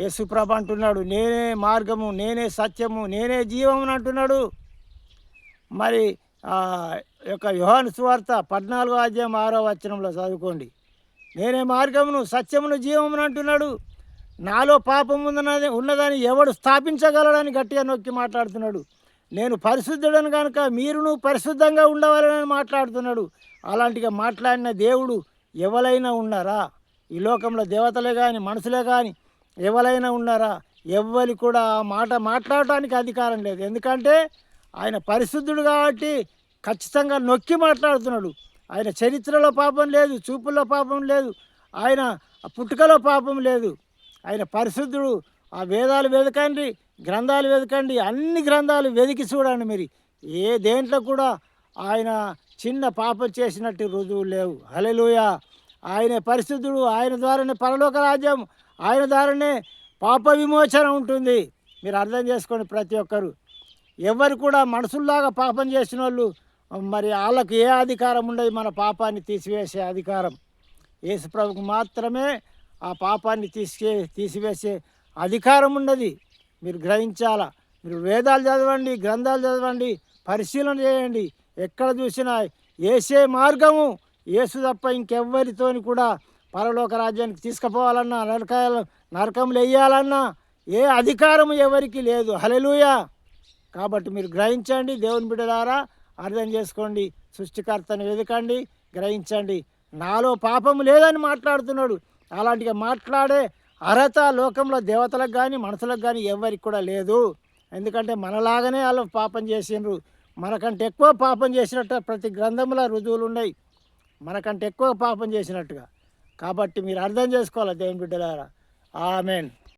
యేసుప్రభ అంటున్నాడు నేనే మార్గము నేనే సత్యము నేనే జీవము అంటున్నాడు. మరి యొక్క యుహాను సువార్త పద్నాలుగో అధ్యాయం ఆరో వచనంలో చదువుకోండి. నేనే మార్గమును సత్యమును జీవమును అంటున్నాడు. నాలో పాపం ఉన్నదని ఉన్నదని ఎవడు స్థాపించగలడని గట్టిగా నొక్కి మాట్లాడుతున్నాడు. నేను పరిశుద్ధుడను కనుక మీరును పరిశుద్ధంగా ఉండవాలని మాట్లాడుతున్నాడు. అలాంటిగా మాట్లాడిన దేవుడు ఎవరైనా ఉన్నారా? ఈ లోకంలో దేవతలే కానీ మనుషులే కానీ ఎవరైనా ఉన్నారా? ఎవ్వరి కూడా ఆ మాట మాట్లాడటానికి అధికారం లేదు. ఎందుకంటే ఆయన పరిశుద్ధుడు కాబట్టి ఖచ్చితంగా నొక్కి మాట్లాడుతున్నాడు. ఆయన చరిత్రలో పాపం లేదు చూపుల్లో పాపం లేదు ఆయన పుట్టుకలో పాపం లేదు. ఆయన పరిశుద్ధుడు ఆ వేదాలు వెతకండి గ్రంథాలు వెతకండి అన్ని గ్రంథాలు వెతికి చూడండి మీరు. ఏ దేంట్లో కూడా ఆయన చిన్న పాపం చేసినట్టు రుజువు లేవు. హలెలుయా ఆయన పరిశుద్ధుడు ఆయన ద్వారానే పరలోక రాజ్యం ఆయన ద్వారానే పాప విమోచన ఉంటుంది. మీరు అర్థం చేసుకోండి ప్రతి ఒక్కరు. ఎవరు కూడా మనుషుల్లాగా పాపం చేసిన వాళ్ళు మరి వాళ్ళకు ఏ అధికారం ఉండదు మన పాపాన్ని తీసివేసే అధికారం. యేసుప్రభుకు మాత్రమే ఆ పాపాన్ని తీసుకే తీసివేసే అధికారం ఉన్నది. మీరు గ్రహించాలా? మీరు వేదాలు చదవండి గ్రంథాలు చదవండి పరిశీలన చేయండి. ఎక్కడ చూసినా ఏసే మార్గము. యేసు తప్ప ఇంకెవ్వరితోని కూడా పరలోక రాజ్యానికి తీసుకుపోవాలన్నా నరకాయ నరకంలో వేయాలన్నా ఏ అధికారం ఎవరికి లేదు. హలెలుయా కాబట్టి మీరు గ్రహించండి. దేవుని బిడ్డలారా అర్థం చేసుకోండి. సృష్టికర్తను వెతకండి గ్రహించండి. నాలో పాపం లేదని మాట్లాడుతున్నాడు. అలాంటిగా మాట్లాడే అర్హత లోకంలో దేవతలకు కానీ మనుషులకు కానీ ఎవరికి కూడా లేదు. ఎందుకంటే మనలాగానే వాళ్ళు పాపం చేసిండ్రు. మనకంటే ఎక్కువ పాపం చేసినట్టు ప్రతి గ్రంథంలో రుజువులు ఉన్నాయి. మనకంటే ఎక్కువ పాపం చేసినట్టుగా. కాబట్టి మీరు అర్థం చేసుకోవాలి దేవుని బిడ్డలారా. ఆమెన్.